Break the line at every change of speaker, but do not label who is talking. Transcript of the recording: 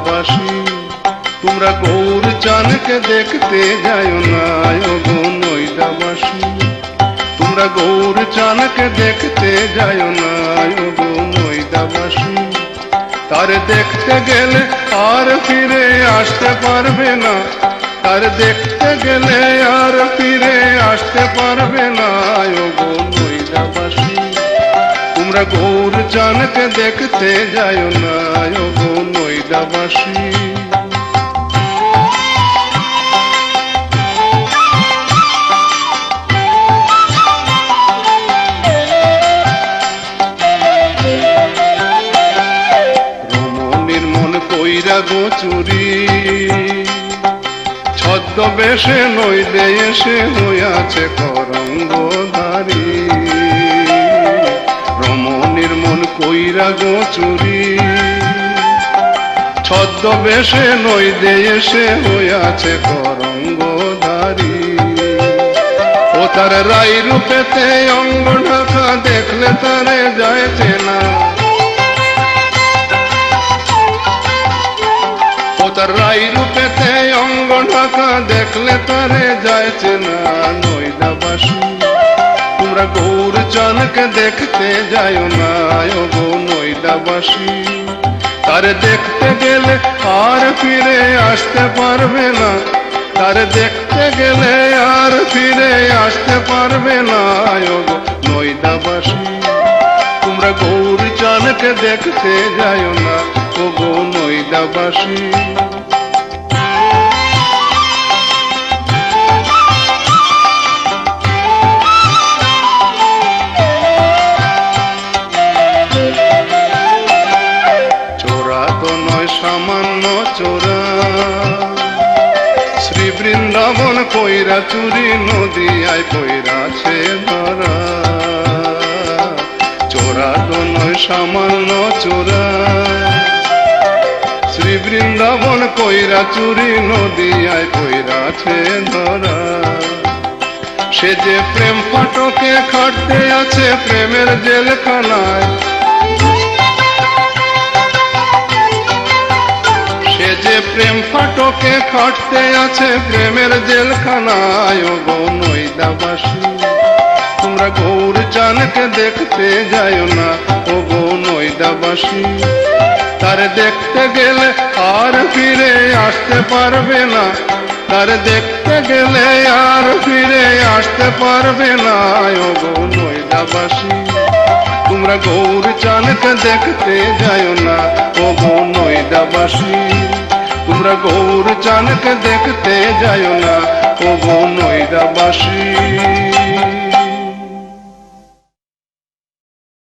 নয়দাবাসী তোমরা গৌর চানকে দেখতে যায় না গো তোমরা গৌর চানকে দেখতে যায় না গো তার দেখতে গেলে আর ফিরে আসতে পারবে না। তার দেখতে গেলে আর ফিরে আসতে পারবে না গো তোমরা গৌর চানকে দেখতে যায় না গো নৈরাবাসী রমণীর মন কইরা গো চুরি। ছদ্মবেশে নইলে এসে হইয়াছে করঙ্গধারী রমণীর মন কইরা গো চুরি। ছদ্মবেশে নইলে এসে হইয়াছে করঙ্গধারী ও তার রাই রূপেতে অঙ্গ ঢাকা দেখলে তারে যাইছে না ও তার রাই রূপেতে অঙ্গ ঢাকা দেখলে তারে যাইছে না নৈদাবাসী তোমরা গৌর চানকে দেখতে যায় না। ও গো নৈদাবাসী তারে দেখতে গেলে আর ফিরে আসতে পারবে না। তার দেখতে গেলে আর ফিরে আসতে পারবে না। নৈদাবাসী তোমরা গৌর চানকে দেখতে যায় না। ও গো নৈদাবাসী সামান্য চোরা। শ্রী বৃন্দাবন কইরা চুরি, নদিয়ায় কইরাছে ধরা চোরা তো নয়, সামান্য চোরা। শ্রী বৃন্দাবন কইরা চুরি, নদিয়ায় কইরাছে ধরা সে যে প্রেম ফাটকে খাটতে আছে প্রেমের জেলখানায় ফাটকে খাটতে আছে প্রেমের জেলখানায় গো নৈদাবাসী তোমরা গৌর চানকে দেখতে যায় না, ও গো নৈদাবাসী তার দেখতে গেলে আর ফিরে আসতে পারবে না, তার দেখতে গেলে আর ফিরে আসতে পারবে না, ও গো নৈদাবাসী তোমরা গৌর চানকে দেখতে যায় না, ও গো নৈদাবাসী তোমরা গৌর চানকে দেখতে যায় না ও গো নৈদাবাসী